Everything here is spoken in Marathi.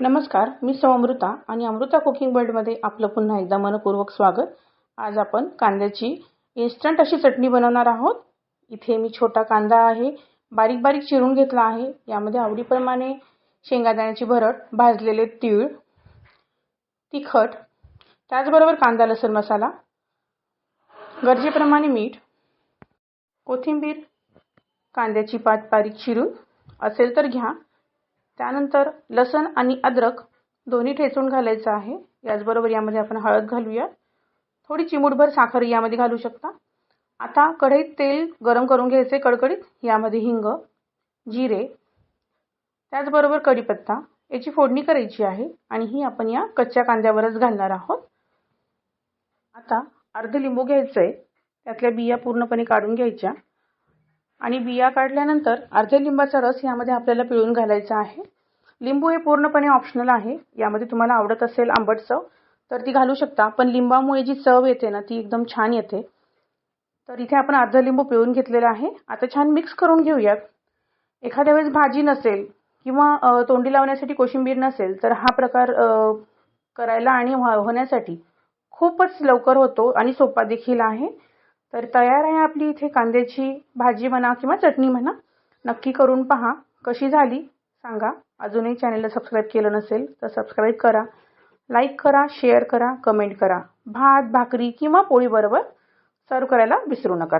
नमस्कार मी सौ अमृता आणि अमृता कुकिंग वर्ल्डमध्ये आपलं पुन्हा एकदा मनपूर्वक स्वागत. आज आपण कांद्याची इन्स्टंट अशी चटणी बनवणार आहोत. इथे मी छोटा कांदा आहे बारीक बारीक चिरून घेतला आहे. यामध्ये आवडीप्रमाणे शेंगादाण्याची भरट भाजलेले तीळ तिखट त्याचबरोबर कांदा लसूण मसाला गरजेप्रमाणे मीठ कोथिंबीर कांद्याची पात बारीक चिरून असेल तर घ्या. त्यानंतर लसण आणि अद्रक दोन्ही ठेचून घालायचं आहे. याचबरोबर यामध्ये आपण हळद घालूया. थोडी चिमूटभर साखर यामध्ये घालू शकता. आता कढईत तेल गरम करून घ्यायचे कडकडीत. यामध्ये हिंग जिरे त्याचबरोबर कढीपत्ता. याची फोडणी करायची आहे आणि ही आपण या कच्च्या कांद्यावरच घालणार आहोत. आता अर्ध लिंबू घ्यायचं. आहे त्यातल्या बिया पूर्णपणे काढून घ्यायच्या. आणि बिया काढल्यानंतर अर्ध्या लिंबाचा रस यामध्ये आपल्याला पिळून घालायचा आहे. लिंबू हे पूर्णपणे ऑप्शनल आहे. यामध्ये तुम्हाला आवडत असेल आंबट चव तर ती घालू शकता. पण लिंबामुळे जी चव येते ना ती एकदम छान येते. तर इथे आपण अर्धा लिंबू पिळून घेतलेला आहे. आता छान मिक्स करून घेऊयात. एखाद्या वेळेस भाजी नसेल किंवा तोंडी लावण्यासाठी कोशिंबीर नसेल तर हा प्रकार करायला आणि होण्यासाठी खूपच लवकर होतो आणि सोपा देखील आहे. तर तयार आहे आपली इथे कांद्याची भाजी म्हणा किंवा चटणी म्हणा. नक्की करून पहा कशी झाली. सांगा. अजूनही चॅनलला सबस्क्राईब केलं नसेल तर सबस्क्राईब करा. लाईक करा शेअर करा कमेंट करा. भात भाकरी किंवा पोळीबरोबर सर्व करायला विसरू नका.